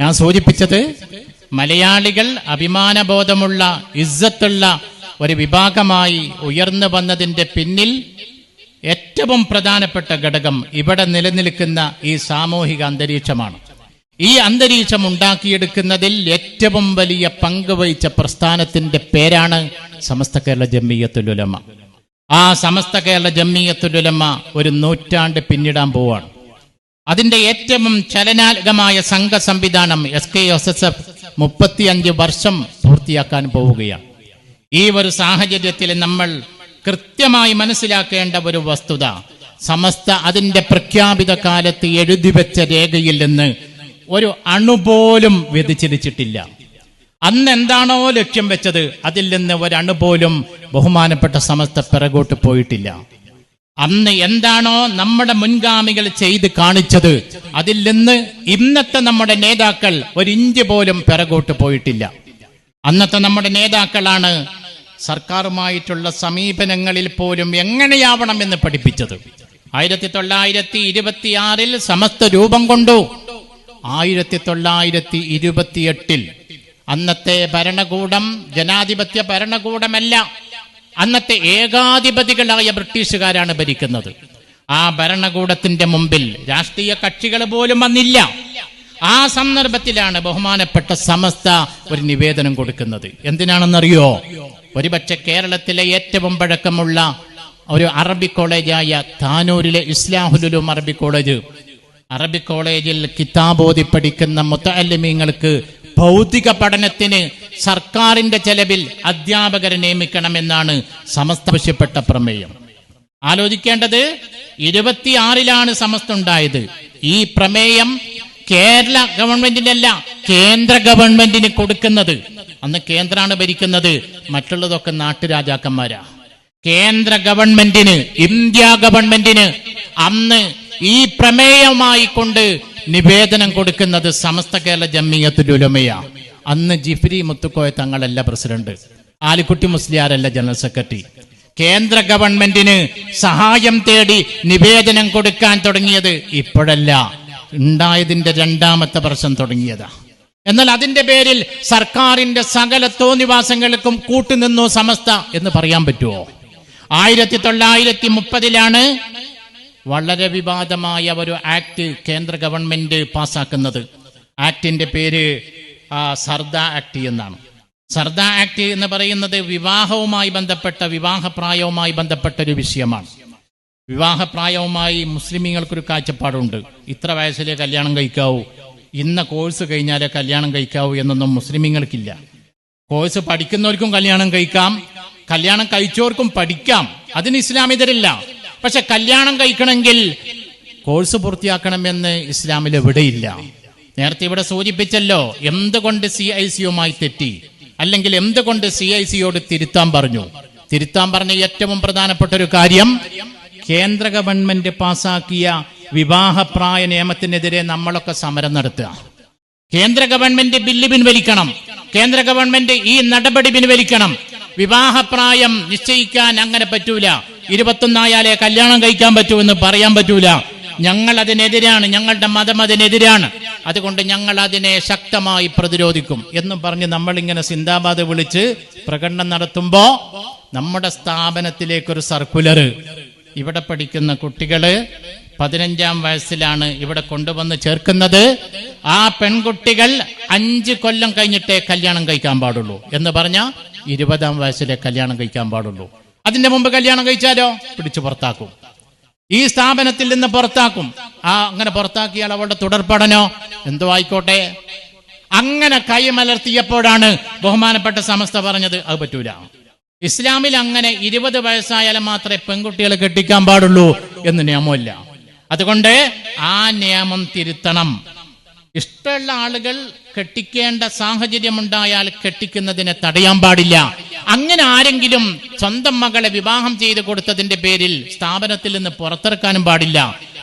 ഞാൻ സൂചിപ്പിച്ചത് മലയാളികൾ അഭിമാനബോധമുള്ള ഇസ്സത്തുള്ള ഒരു വിഭാഗമായി ഉയർന്നു വന്നതിന്റെ പിന്നിൽ ഏറ്റവും പ്രധാനപ്പെട്ട ഘടകം ഇവിടെ നിലനിൽക്കുന്ന ഈ സാമൂഹിക അന്തരീക്ഷമാണ്. ഈ അന്തരീക്ഷം ഉണ്ടാക്കിയെടുക്കുന്നതിൽ ഏറ്റവും വലിയ പങ്ക് വഹിച്ച പ്രസ്ഥാനത്തിന്റെ പേരാണ് സമസ്ത കേരള ജമ്മിയത്തുലുലമ ആ സമസ്ത കേരള ജമ്മിയത്തുലുലമ ഒരു നൂറ്റാണ്ട് പിന്നിടാൻ പോവാണ്. അതിന്റെ ഏറ്റവും ചലനാത്മകമായ സംഘ സംവിധാനം S K S S F മുപ്പത്തിയഞ്ച് വർഷം പൂർത്തിയാക്കാൻ പോവുകയാണ്. ഈ ഒരു സാഹചര്യത്തിൽ നമ്മൾ കൃത്യമായി മനസ്സിലാക്കേണ്ട ഒരു വസ്തുത സമസ്ത അതിന്റെ പ്രഖ്യാപിത കാലത്ത് എഴുതി വെച്ച രേഖയിൽ നിന്ന് ഒരു അണുപോലും വ്യതിചലിച്ചിട്ടില്ല. അന്ന് എന്താണോ ലക്ഷ്യം വെച്ചത് അതിൽ നിന്ന് ഒരു ബഹുമാനപ്പെട്ട സമസ്ത പിറകോട്ട് പോയിട്ടില്ല. അന്ന് എന്താണോ നമ്മുടെ മുൻഗാമികൾ ചെയ്ത് കാണിച്ചത് അതിൽ നിന്ന് ഇന്നത്തെ നമ്മുടെ നേതാക്കൾ ഒരു ഇഞ്ച് പോലും പിറകോട്ട് പോയിട്ടില്ല. അന്നത്തെ നമ്മുടെ നേതാക്കളാണ് സർക്കാരുമായിട്ടുള്ള സമീപനങ്ങളിൽ പോലും എങ്ങനെയാവണമെന്ന് പഠിപ്പിച്ചത്. ആയിരത്തി തൊള്ളായിരത്തി ഇരുപത്തിയാറിൽ സമസ്ത രൂപം കൊണ്ടു. ആയിരത്തി തൊള്ളായിരത്തി ഇരുപത്തിയെട്ടിൽ അന്നത്തെ ഭരണകൂടം ജനാധിപത്യ ഭരണകൂടമല്ല. അന്നത്തെ ഏകാധിപതികളായ ബ്രിട്ടീഷുകാരാണ് ഭരിക്കുന്നത്. ആ ഭരണകൂടത്തിന്റെ മുമ്പിൽ രാഷ്ട്രീയ കക്ഷികൾ പോലും വന്നില്ല. ആ സന്ദർഭത്തിലാണ് ബഹുമാനപ്പെട്ട സമസ്ത ഒരു നിവേദനം കൊടുക്കുന്നത്. എന്തിനാണെന്നറിയോ? ഒരുപക്ഷെ കേരളത്തിലെ ഏറ്റവും പഴക്കമുള്ള ഒരു അറബി കോളേജായ താനൂരിലെ ഇസ്ലാഹുലുലും അറബി കോളേജ്. അറബി കോളേജിൽ കിതാബോധി പഠിക്കുന്ന മുത്തല്ലിമീങ്ങൾക്ക് ഭൗതിക പഠനത്തിന് സർക്കാരിന്റെ ചെലവിൽ അധ്യാപകരെ നിയമിക്കണമെന്നാണ് സമസ്ത ആവശ്യപ്പെട്ട പ്രമേയം. ആലോചിക്കേണ്ടത് ഇരുപത്തിയാറിലാണ് സമസ്ത ഉണ്ടായത് ഈ പ്രമേയം കേരള ഗവൺമെന്റിന്റെ അല്ല കേന്ദ്ര ഗവൺമെന്റിന് കൊടുക്കുന്നത്. അന്ന് കേന്ദ്രമാണ് ഭരിക്കുന്നത്. മറ്റുള്ളതൊക്കെ നാട്ടുരാജാക്കന്മാരാ. കേന്ദ്ര ഗവൺമെന്റിന് ഇന്ത്യ ഗവൺമെന്റിന് അന്ന് ഈ പ്രമേയമായി കൊണ്ട് നിവേദനം കൊടുക്കുന്നത് സമസ്ത കേരള ജമ്മിയത്തുലുലമയ അന്ന് ജിഫ്രി മുത്തുക്കോയ തങ്ങളല്ല പ്രസിഡന്റ്. ആലിക്കുട്ടി മുസ്ലിയാരല്ല ജനറൽ സെക്രട്ടറി. കേന്ദ്ര ഗവൺമെന്റിന് സഹായം തേടി നിവേദനം കൊടുക്കാൻ തുടങ്ങിയത് ഇപ്പോഴല്ല. ഉണ്ടായതിന്റെ രണ്ടാമത്തെ വർഷം തുടങ്ങിയതാ. എന്നാൽ അതിന്റെ പേരിൽ സർക്കാരിന്റെ സകല തോന്നിവാസങ്ങൾക്കും കൂട്ടുനിന്നു സമസ്ത എന്ന് പറയാൻ പറ്റുമോ ആയിരത്തി തൊള്ളായിരത്തി മുപ്പതിലാണ് വളരെ വിവാദമായ ഒരു ആക്ട് കേന്ദ്ര ഗവൺമെന്റ് പാസ്സാക്കുന്നത് ആക്ടിന്റെ പേര് സർദ ആക്ട് എന്നാണ്. സർദ ആക്ട് എന്ന് പറയുന്നത് വിവാഹവുമായി ബന്ധപ്പെട്ട വിവാഹപ്രായവുമായി ബന്ധപ്പെട്ട ഒരു വിഷയമാണ്. വിവാഹപ്രായവുമായി മുസ്ലിമീങ്ങൾക്കൊരു കാഴ്ചപ്പാടുണ്ട്. ഇത്ര വയസ്സിലെ കല്യാണം കഴിക്കാവൂ. ഇന്ന കോഴ്സ് കഴിഞ്ഞാലേ കല്യാണം കഴിക്കാവൂ എന്നൊന്നും മുസ്ലിമീങ്ങൾക്കില്ല. കോഴ്സ് പഠിക്കുന്നവർക്കും കല്യാണം കഴിക്കാം. കല്യാണം കഴിച്ചവർക്കും പഠിക്കാം. അതിന് ഇസ്ലാമിതരില്ല. പക്ഷെ കല്യാണം കഴിക്കണമെങ്കിൽ കോഴ്സ് പൂർത്തിയാക്കണമെന്ന് ഇസ്ലാമിൽ എവിടെയില്ല. നേരത്തെ ഇവിടെ സൂചിപ്പിച്ചല്ലോ എന്തുകൊണ്ട് സി ഐ സിയുമായി തെറ്റി? അല്ലെങ്കിൽ എന്തുകൊണ്ട് സി ഐ സിയോട് തിരുത്താൻ പറഞ്ഞു? തിരുത്താൻ പറഞ്ഞ ഏറ്റവും പ്രധാനപ്പെട്ട ഒരു കാര്യം കേന്ദ്ര ഗവൺമെന്റ് പാസാക്കിയ വിവാഹപ്രായ നിയമത്തിനെതിരെ നമ്മളൊക്കെ സമരം നടത്തുക. കേന്ദ്ര ഗവൺമെന്റ് ബില്ല് പിൻവലിക്കണം. കേന്ദ്ര ഗവൺമെന്റ് ഈ നടപടി പിൻവലിക്കണം. വിവാഹപ്രായം നിശ്ചയിക്കാൻ അങ്ങനെ പറ്റൂല. ഇരുപത്തൊന്നായാലേ കല്യാണം കഴിക്കാൻ പറ്റൂ എന്ന് പറയാൻ പറ്റൂല. ഞങ്ങൾ അതിനെതിരാണ്. ഞങ്ങളുടെ മതം അതിനെതിരാണ്. അതുകൊണ്ട് ഞങ്ങൾ അതിനെ ശക്തമായി പ്രതിരോധിക്കും എന്നും പറഞ്ഞ് നമ്മളിങ്ങനെ സിന്ദാബാദ് വിളിച്ച് പ്രകടനം നടത്തുമ്പോ നമ്മുടെ സ്ഥാപനത്തിലേക്കൊരു സർക്കുലർ ഇവിടെ പഠിക്കുന്ന കുട്ടികൾ പതിനഞ്ചാം വയസ്സിലാണ് ഇവിടെ കൊണ്ടുവന്ന് ചേർക്കുന്നത്. ആ പെൺകുട്ടികൾ അഞ്ച് കൊല്ലം കഴിഞ്ഞിട്ടേ കല്യാണം കഴിക്കാൻ പാടുള്ളൂ എന്ന് പറഞ്ഞ ഇരുപതാം വയസ്സിലെ കല്യാണം കഴിക്കാൻ പാടുള്ളൂ. അതിന്റെ മുമ്പ് കല്യാണം കഴിച്ചാലോ? പിടിച്ചു പുറത്താക്കും. ഈ സ്ഥാപനത്തിൽ നിന്ന് പുറത്താക്കും. ആ അങ്ങനെ പുറത്താക്കിയാൽ അവളുടെ തുടർ പഠനോ? എന്തോ ആയിക്കോട്ടെ. അങ്ങനെ കൈമലർത്തിയപ്പോഴാണ് ബഹുമാനപ്പെട്ട സമസ്ത പറഞ്ഞത് അത് പറ്റൂല. ഇസ്ലാമിൽ അങ്ങനെ ഇരുപത് വയസ്സായാലും മാത്രമേ പെൺകുട്ടികളെ കെട്ടിക്കാൻ പാടുള്ളൂ എന്ന് നിയമമില്ല. അതുകൊണ്ട് ആ നിയമം തിരുത്തണം. ഇഷ്ടമുള്ള ആളുകൾ കെട്ടിക്കേണ്ട സാഹചര്യമുണ്ടായാൽ കെട്ടിക്കുന്നതിനെ തടയാൻ പാടില്ല. അങ്ങനെ ആരെങ്കിലും സ്വന്തം മകളെ വിവാഹം ചെയ്ത് കൊടുത്തതിന്റെ പേരിൽ സ്ഥാപനത്തിൽ നിന്ന് പുറത്തിറക്കാനും പാടില്ല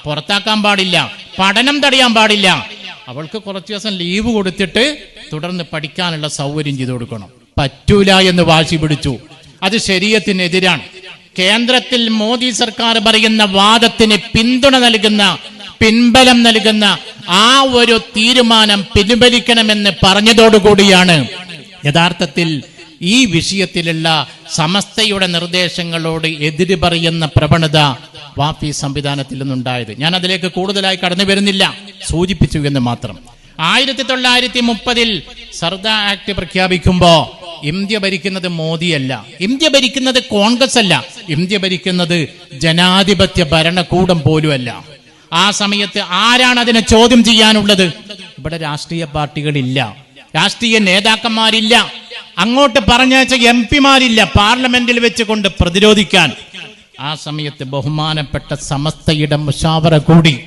പുറത്താക്കാൻ പാടില്ല പഠനം തടയാൻ പാടില്ല. അവൾക്ക് കുറച്ചു ദിവസം ലീവ് കൊടുത്തിട്ട് തുടർന്ന് പഠിക്കാനുള്ള സൗകര്യം ചെയ്തു കൊടുക്കണം. പറ്റൂല എന്ന് വാശി പിടിച്ചു. അത് ശരീരത്തിനെതിരാണ്. കേന്ദ്രത്തിൽ മോദി സർക്കാർ പറയുന്ന വാദത്തിന് പിന്തുണ നൽകുന്ന പിൻബലം നൽകുന്ന ആ ഒരു തീരുമാനം പിൻവലിക്കണമെന്ന് പറഞ്ഞതോടുകൂടിയാണ് യഥാർത്ഥത്തിൽ ഈ വിഷയത്തിലുള്ള സമസ്തയുടെ നിർദ്ദേശങ്ങളോട് എതിര് പറയുന്ന പ്രവണത വാഫി സംവിധാനത്തിൽ നിന്നുണ്ടായത്. ഞാൻ അതിലേക്ക് കൂടുതലായി കടന്നു വരുന്നില്ല. സൂചിപ്പിച്ചു എന്ന് മാത്രം. ആയിരത്തി തൊള്ളായിരത്തി മുപ്പതിൽ സർദാ ആക്ട് പ്രഖ്യാപിക്കുമ്പോ ഇന്ത്യ ഭരിക്കുന്നത് മോദിയല്ല. ഇന്ത്യ ഭരിക്കുന്നത് കോൺഗ്രസ് അല്ല ഇന്ത്യ ഭരിക്കുന്നത് ജനാധിപത്യ ഭരണകൂടം പോലുമല്ല. ആ സമയത്ത് ആരാണ് അതിനെ ചോദ്യം ചെയ്യാനുള്ളത്? ഇവിടെ രാഷ്ട്രീയ പാർട്ടികളില്ല. രാഷ്ട്രീയ നേതാക്കന്മാരില്ല. അങ്ങോട്ട് പറഞ്ഞയച്ച എം പിമാരില്ല. പാർലമെന്റിൽ വെച്ചുകൊണ്ട് പ്രതിരോധിക്കാൻ. ആ സമയത്ത് ബഹുമാനപ്പെട്ട സമസ്തയുടെ മുഷാവറ കൂടി.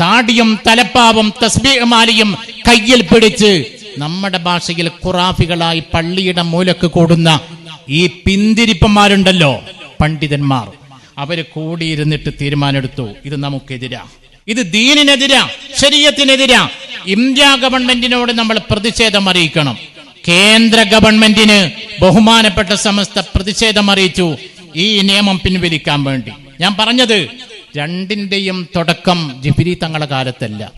താടിയും തലപ്പാവും തസ്ബീമാലിയും കയ്യിൽ പിടിച്ച് നമ്മുടെ ഭാഷയിൽ ഖുറാഫികളായി പള്ളിയുടെ മൂലക്ക് കൂടുന്ന ഈ പിന്തിരിപ്പന്മാരുണ്ടല്ലോ പണ്ഡിതന്മാർ. അവർ കൂടിയിരുന്നിട്ട് തീരുമാനമെടുത്തു. ഇത് നമുക്കെതിരാ. ഇത് ദീനിനെതിരാ ശരീരത്തിനെതിരാ ഇന്ത്യ ഗവൺമെന്റിനോട് നമ്മൾ പ്രതിഷേധം അറിയിക്കണം. കേന്ദ്ര ഗവൺമെന്റിന് ബഹുമാനപ്പെട്ട സമസ്ത പ്രതിഷേധം അറിയിച്ചു. ഈ നിയമം പിൻവലിക്കാൻ വേണ്ടി. ഞാൻ പറഞ്ഞത് രണ്ടിന്റെയും തുടക്കം ജിഫിരി തങ്ങളുടെ കാലത്തല്ല.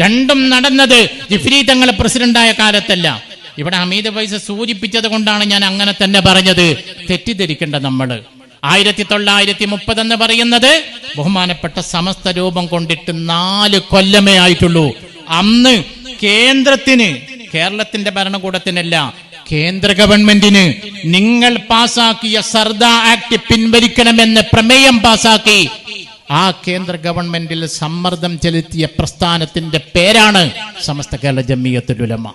രണ്ടും നടന്നത് ജിഫിരി തങ്ങളെ പ്രസിഡന്റായ കാലത്തല്ല. ഇവിടെ അമീത പൈസ സൂചിപ്പിച്ചത് കൊണ്ടാണ് ഞാൻ അങ്ങനെ തന്നെ പറഞ്ഞത്. തെറ്റിദ്ധരിക്കേണ്ട നമ്മൾ ആയിരത്തി തൊള്ളായിരത്തി മുപ്പത് എന്ന് പറയുന്നത് ബഹുമാനപ്പെട്ട സമസ്ത രൂപം കൊണ്ടിട്ട് നാല് കൊല്ലമേ ആയിട്ടുള്ളൂ. അന്ന് കേന്ദ്രത്തിന് കേരളത്തിന്റെ ഭരണകൂടത്തിനല്ല കേന്ദ്ര ഗവൺമെന്റിന്. നിങ്ങൾ പാസാക്കിയ സർദാ ആക്ട് പിൻവലിക്കണമെന്ന് പ്രമേയം പാസാക്കി. ആ കേന്ദ്ര ഗവൺമെന്റിൽ സമ്മർദ്ദം ചെലുത്തിയ പ്രസ്ഥാനത്തിന്റെ പേരാണ് സമസ്ത കേരള ജമ്മിയത്തുലമ